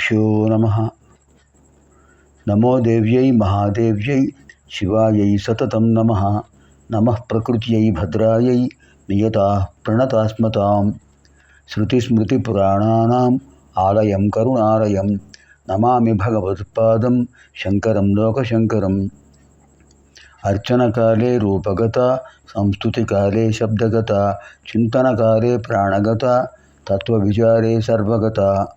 गुरुभ्यो नमः। नमो देव्यै महादेव्यै शिवायै सततं नमः। नमः प्रकृत्यै भद्रायै नियताः प्रणतास्मतां श्रुतिस्मृतिपुराणानाम् आलयं करुणालयं। नमामि भगवत्पादं शङ्करं लोकशङ्करम्। अर्चनकाले रूपगता, संस्तुतिकाले शब्दगता, चिन्तनकाले प्राणगता तत्वविचारे सर्वगता।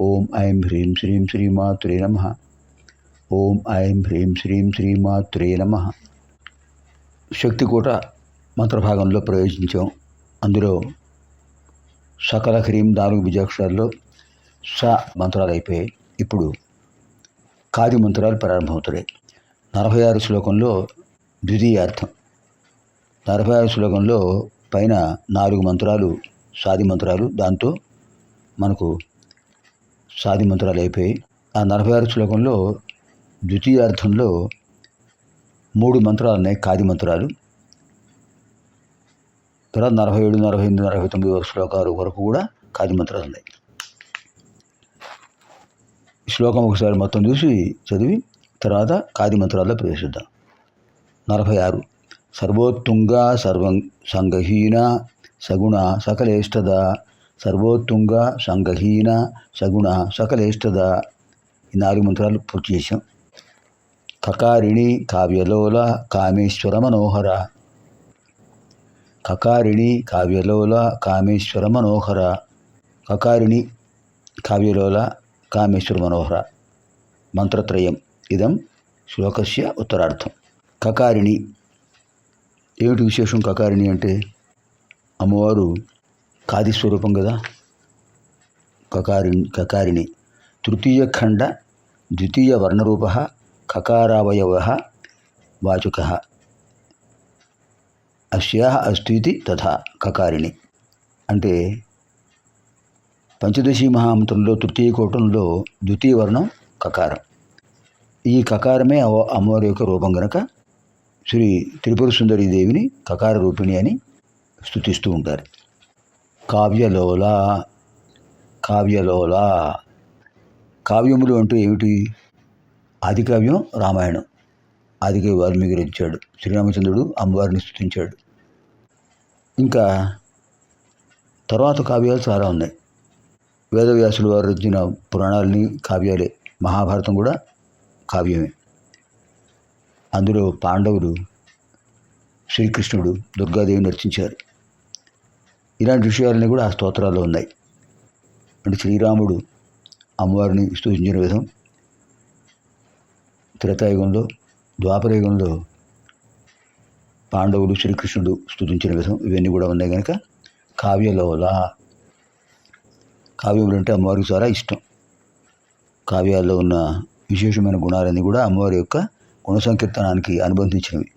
ఓం ఐం హ్రీం శ్రీం శ్రీమాత్రే నమ. ఓం ఐం హ్రీం శ్రీం శ్రీమాత్రే నమ. శక్తికూట మంత్రభాగంలో ప్రవేశించాం అందులో సకల హ్రీం నాలుగు బీజాక్షరాల్లో స మంత్రాలు అయిపోయాయి. ఇప్పుడు కాది మంత్రాలు ప్రారంభమవుతున్నాయి నలభై ఆరు శ్లోకంలో ద్వితీయార్థం. నలభై ఆరు శ్లోకంలో పైన నాలుగు మంత్రాలు సాది మంత్రాలు దాంతో మనకు సాధిమంతురాలు మంత్రాలు ఆ నలభై ఆరు శ్లోకంలో ద్వితీయార్థంలో మూడు మంత్రాలు ఉన్నాయి కాది మంత్రాలు. తర్వాత నలభై ఏడు నలభై ఎనిమిది నలభై తొమ్మిది వరకు శ్లోకాలు వరకు కూడా కాది మంత్రాలు ఉన్నాయి శ్లోకం ఒకసారి మొత్తం చూసి చదివి తర్వాత కాది మంత్రాల్లో ప్రవేశిద్దాం. నలభై ఆరు సర్వోత్తుంగ సర్వం సంగహీన సగుణ సకలేష్టద సర్వోత్తుంగ సంగహీన సగుణ సకలేష్టద ఈ నాలుగు మంత్రాలు పూర్తి చేశాం. కకారిణి కావ్యలోల కామేశ్వర మనోహర. కకారిణి కావ్యలోల కామేశ్వర మనోహర. కకారిణి కావ్యలోల కామేశ్వర మనోహర. మంత్రత్రయం. ఇదం శ్లోకస్య ఉత్తరార్థం. కకారిణి. ఏమిటి విశేషం కకారిణి అంటే? అమ్మవారు కాది స్వరూపం కదా? కకారిణి కకారిణి. తృతీయ ఖండ ద్వితీయ వర్ణరూప కకారావయవ వాచక. అస్యా అస్తి తథా కకారిణి. అంటే పంచదశి మహామంత్రంలో తృతీయ కూటంలో ద్వితీయ వర్ణం కకారం. ఈ కకారమే అమ్మవారి యొక్క రూపం గనక శ్రీ త్రిపుర సుందరి దేవిని కకార రూపిణి అని స్థుతిస్తూ ఉంటారు. కావ్యలోల కావ్యలోల. కావ్యములు అంటూ ఏమిటి? ఆది కావ్యం రామాయణం. ఆదికవి వాల్మీకి రచించాడు శ్రీరామచంద్రుడు అమ్మవారిని స్థుతించాడు ఇంకా తర్వాత కావ్యాలు చాలా ఉన్నాయి. వేదవ్యాసులు వారు రచించిన పురాణాలని కావ్యాలే. మహాభారతం కూడా కావ్యమే. అందులో పాండవులు శ్రీకృష్ణుడు దుర్గాదేవిని రచించారు ఇలాంటి విషయాలన్నీ కూడా ఆ స్తోత్రాల్లో ఉన్నాయి. అంటే శ్రీరాముడు అమ్మవారిని సూచించిన విధం త్రేతాయుగంలో ద్వాపరయుగంలో పాండవులు శ్రీకృష్ణుడు స్థుతించిన విధం ఇవన్నీ కూడా ఉన్నాయి కనుక కావ్యలోల కావ్యములు అంటే అమ్మవారికి చాలా ఇష్టం. కావ్యాల్లో ఉన్న విశేషమైన గుణాలన్నీ కూడా అమ్మవారి యొక్క గుణ సంకీర్తనానికి అనుబంధించినవి.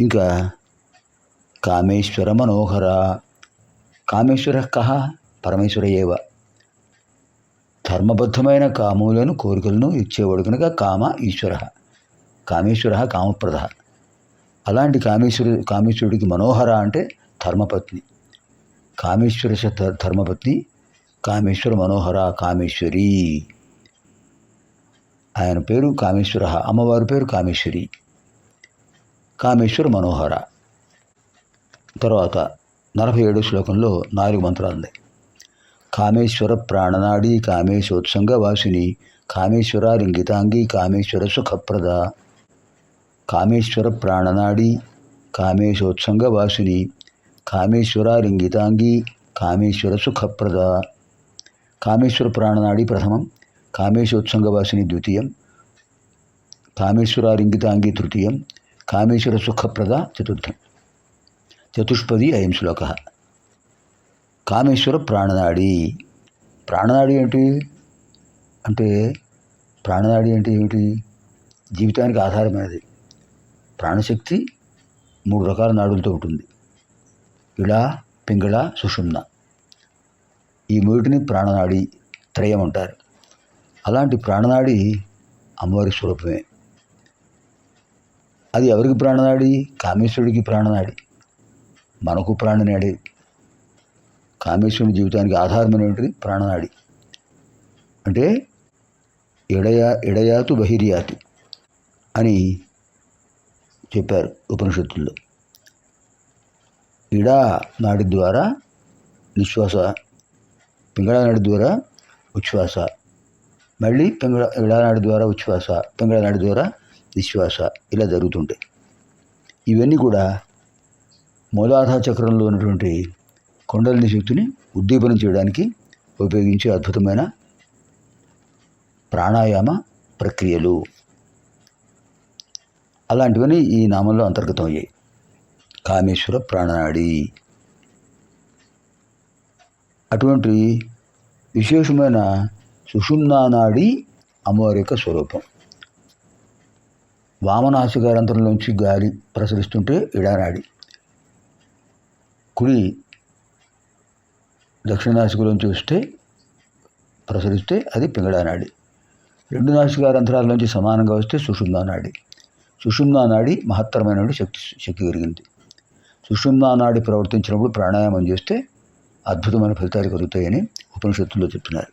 ఇంకా కామేశ్వర మనోహర. కామేశ్వర కహ పరమేశ్వర ఏవ. ధర్మబద్ధమైన కాములను కోరికలను ఇచ్చేవాడు కనుక కామ ఈశ్వర. కామేశ్వర కామప్రద. అలాంటి కామేశ్వరు కామేశ్వరుడికి మనోహర అంటే ధర్మపత్ని. కామేశ్వర ధర్మపత్ని కామేశ్వర మనోహర కామేశ్వరి. ఆయన పేరు కామేశ్వర అమ్మవారి పేరు కామేశ్వరి. కామేశ్వర మనోహర. తర్వాత నలభై ఏడు శ్లోకంలో నాలుగు మంత్రాలు ఉన్నాయి. కామేశ్వర ప్రాణనాడి కామేశోత్సంగ వాసిని కామేశ్వర లింగితాంగి కామేశ్వర సుఖప్రద కామేశ్వర ప్రాణనాడి కామేశోత్సంగ వాసిని కామేశ్వర లింగితాంగి కామేశ్వర సుఖప్రద. కామేశ్వర ప్రాణనాడి ప్రథమం కామేశోత్సంగ వాసిని ద్వితీయం కామేశ్వర లింగితాంగి తృతీయం కామేశ్వర సుఖప్రద చతుర్థం. చతుష్పది అయం శ్లోక. కామేశ్వర ప్రాణనాడి ప్రాణనాడి ఏంటి? అంటే ప్రాణనాడి అంటే ఏమిటి? జీవితానికి ఆధారమైనది. ప్రాణశక్తి మూడు రకాల నాడులతో ఉంటుంది. ఇళ పింగళ సుషుమ్న. ఈ మూటిని ప్రాణనాడి త్రయం అంటారు. అలాంటి ప్రాణనాడి అమ్మవారి స్వరూపమే. అది ఎవరికి ప్రాణనాడి కామేశ్వరుడికి ప్రాణనాడి మనకు ప్రాణనాడి. కామేశ్వరుని జీవితానికి ఆధారమైనటువంటి ప్రాణనాడి. అంటే ఎడయా ఎడయాతు బహిర్యాతు అని చెప్పారు ఉపనిషత్తుల్లో. ఇడా నాడి ద్వారా నిశ్వాస పింగళ నాడి ద్వారా ఉచ్ఛ్వాస మళ్ళీ పింగళ ఇడానాడి ద్వారా ఉచ్ఛ్వాస పింగళ నాడి ద్వారా నిశ్వాస ఇలా జరుగుతుంటాయి. ఇవన్నీ కూడా మూలాధార చక్రంలో ఉన్నటువంటి కొండలిని శక్తిని ఉద్దీపనం చేయడానికి ఉపయోగించే అద్భుతమైన ప్రాణాయామ ప్రక్రియలు. అలాంటివన్నీ ఈ నామంలో అంతర్గతం అయ్యాయి. కామేశ్వర ప్రాణనాడి. అటువంటి విశేషమైన సుషుమ్నానాడి అమ్మవారి యొక్క స్వరూపం. వామనాసికారంతరంలోంచి గాలి ప్రసరిస్తుంటే ఇడానాడి కుడి దక్షిణ నాసికలోంచి వస్తే ప్రసరిస్తే అది పింగళానాడి రెండు నాసికారంధ్రాల సమానంగా వస్తే సుషుమ్నానాడి సుషుమ్నానాడి మహత్తరమైన శక్తి శక్తి కలిగింది. సుషుమ్నానాడి ప్రవర్తించినప్పుడు ప్రాణాయామం చేస్తే అద్భుతమైన ఫలితాలు కలుగుతాయని ఉపనిషత్తుల్లో చెప్తున్నారు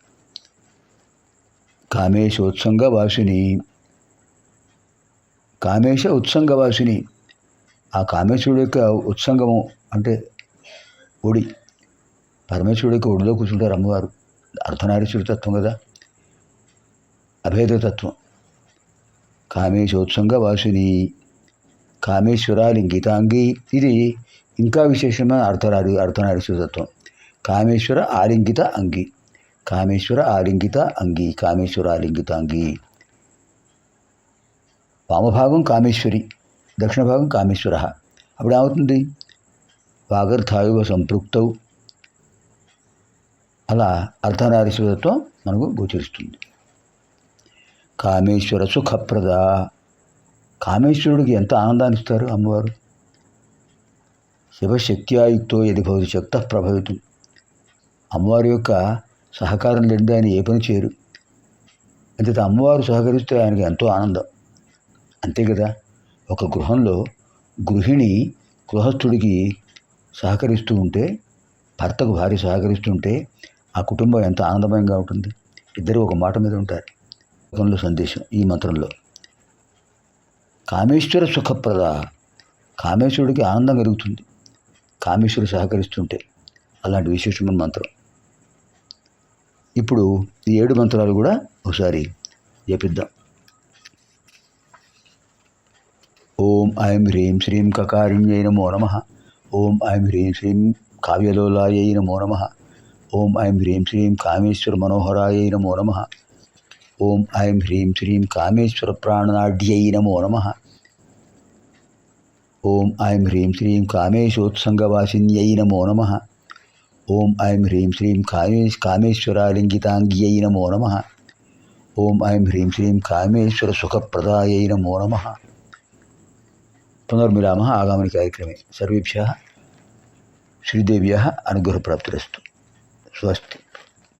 కామేశ ఉత్సంగ వాసిని. కామేశ ఉత్సంగ వాసిని. ఆ కామేశ్వరుడు యొక్క ఉత్సంగము అంటే ఒడి. పరమేశ్వరుడికి ఒడిలో కూర్చుంటారు అమ్మవారు. అర్ధనారీశ్వరి తత్వం కదా? అభేద తత్వం కామేశోత్సంగ వాసుని. కామేశ్వరాలింగితాంగి ఇది ఇంకా విశేషమైన అర్ధనారి అర్ధనారీశ్వర తత్వం. కామేశ్వర ఆలింగిత అంగి. కామేశ్వర ఆలింగిత అంగి. కామేశ్వర ఆలింగిత అంగి. వామభాగం కామేశ్వరి. దక్షిణ భాగం కామేశ్వర. అప్పుడు ఏమవుతుంది? వాగర్థాయువ సంపృక్తౌ అలా అర్ధనారీశ్వరత్వం మనకు గోచరిస్తుంది. కామేశ్వర సుఖప్రద. కామేశ్వరుడికి ఎంత ఆనందాన్ని ఇస్తారు అమ్మవారు? శివశక్త్యాయుక్తో ఎది భవతి శక్త ప్రభావితం. అమ్మవారి యొక్క సహకారం లేనిదే ఆయన ఏ పని చేయరు. అంతే అమ్మవారు సహకరిస్తే ఆయనకి ఎంతో ఆనందం. అంతే కదా? ఒక గృహంలో గృహిణి గృహస్థుడికి సహకరిస్తూ ఉంటే భర్తకు భార్య సహకరిస్తుంటే ఆ కుటుంబం ఎంత ఆనందమయంగా ఉంటుంది. ఇద్దరు ఒక మాట మీద ఉంటారు. లోకంలో సందేశం ఈ మంత్రంలో. కామేశ్వర సుఖప్రద. కామేశ్వరుడికి ఆనందం కలుగుతుంది. కామేశ్వరుడు సహకరిస్తుంటే అలాంటి విశేషమైన మంత్రం. ఇప్పుడు ఈ ఏడు మంత్రాలు కూడా ఒకసారి జపిద్దాం. ఓం ఐం హ్రీం శ్రీం కకారిణ్యై నమో నమ. ఓం ఐం హ్రీం శ్రీం కావ్యలోలాయై నమో నమ ఓం ఐం హ్రీం శ్రీం కామేశ్వర మనోహరాయై నమో నమ ఓం ఐం హ్రీం శ్రీం కామేశ్వర ప్రాణనాడ్యై నమో నమ ఓం ఐం హ్రీం శ్రీం కామేశోత్సంగవాసిన్యై నమో నమ ఓం ఐం హ్రీం శ్రీం కామేశ్ కామేశ్వరాలింగితాంగ్యై నమో నమ ఓం ఐం హ్రీం శ్రీం కామేశ్వర సుఖప్రదాయై నమో నమ పునర్మిలామः ఆగామిని కార్యక్రమే. సర్వేభ్యः శ్రీదేవ్యాः అనుగ్రహప్రాప్తిరస్తు. స్వస్తి.